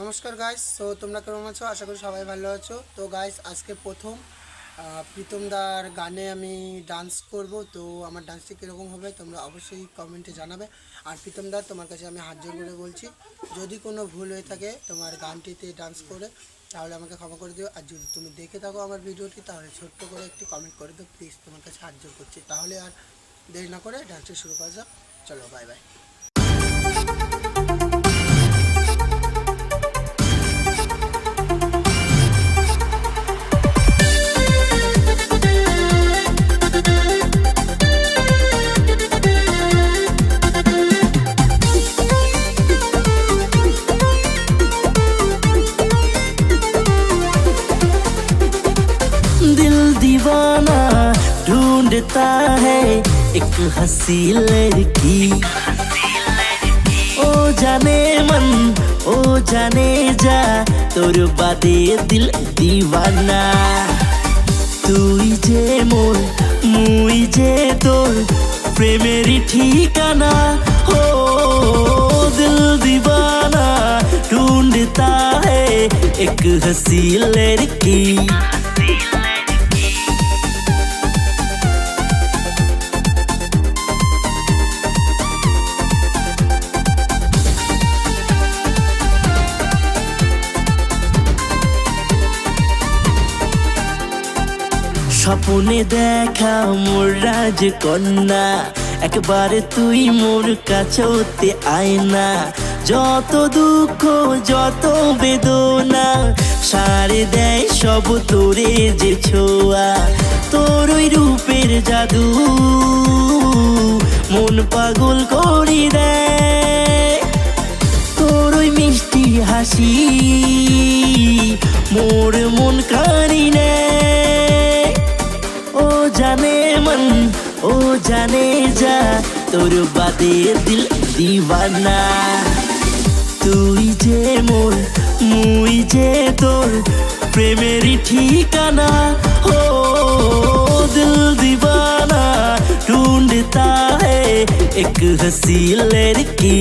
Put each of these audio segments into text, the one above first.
নমস্কার গাইস তো তোমরা কেমন আছো? আশা করি সবাই ভালো আছো। তো গাইস আজকে প্রথম প্রীতমদার গানে আমি ডান্স করব। তো, আমার ডান্সটি কীরকম হবে তোমরা অবশ্যই কমেন্টে জানাবে। আর প্রীতমদার তোমার কাছে আমি হাত জোর করে বলছি, যদি কোনো ভুল হয়ে থাকে তোমার গানটিতে ডান্স করে, তাহলে আমাকে ক্ষমা করে দিও। আর যদি তুমি দেখে থাকো আমার ভিডিওটি, তাহলে ছোট্ট করে একটি কমেন্ট করে দিও। প্লিজ তোমার কাছে হাত জোর করছি। তাহলে আর দেরি না করে ডান্সটি শুরু করা যাক। চলো বাই বাই दिल दीवाना ढूंढता है एक हसी लड़की। ओ जाने मन, ओ जाने जा, तोर बादे दिल दीवाना। তুই जे मोर, मुई जे तोर प्रेमेरी ठिकाना। हो, दिल दीवाना ढूंढता है एक हसी लड़की। স্বপনে দেখা মোর রাজকন্যা একবারে তুই মোর কাছেতে আয় না। যত দুঃখ, যত বেদনা, সারে দেয় সব তোরে যে ছোঁয়া। তোর ওই রূপের জাদু মন পাগল করি দেয়। তোর ওই মিষ্টি হাসি জানে যা, তোর বাদে দিল দিবানা তুই যে মোর, মুই যে তোর প্রেমেরই ঠিকানা, ও দিল দিবানা ঢুন্ডতা হে এক হসি লড়কি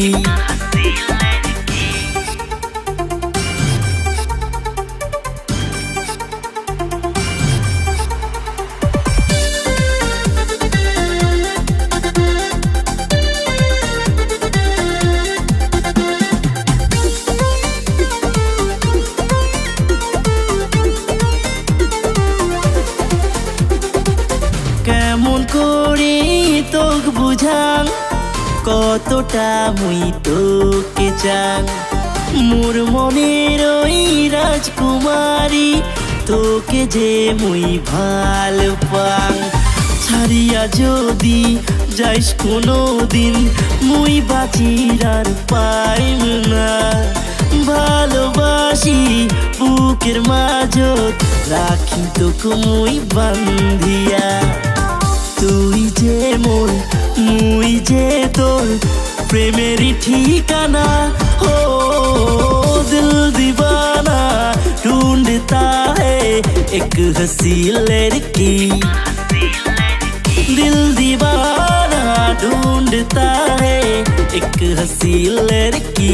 কেমন করে তোক বুঝাং? কতটা মুই তোকে চাং? মোর মনের ওই রাজকুমারী, তোকে যে মুই ভালো পাং। ছাড়িয়া যদি যাইস কোনো দিন মুই বাঁচির আর পাইম না। ভালোবাসি বুকের মাঝত রাখি তোকে মুই বান্ধিয়া প্রেমেরই ঠিকানা हो दिल दीवाना, ढूंढता है एक हसी लड़की। दिल दीवाना, ढूंढता है एक हसी लड़की।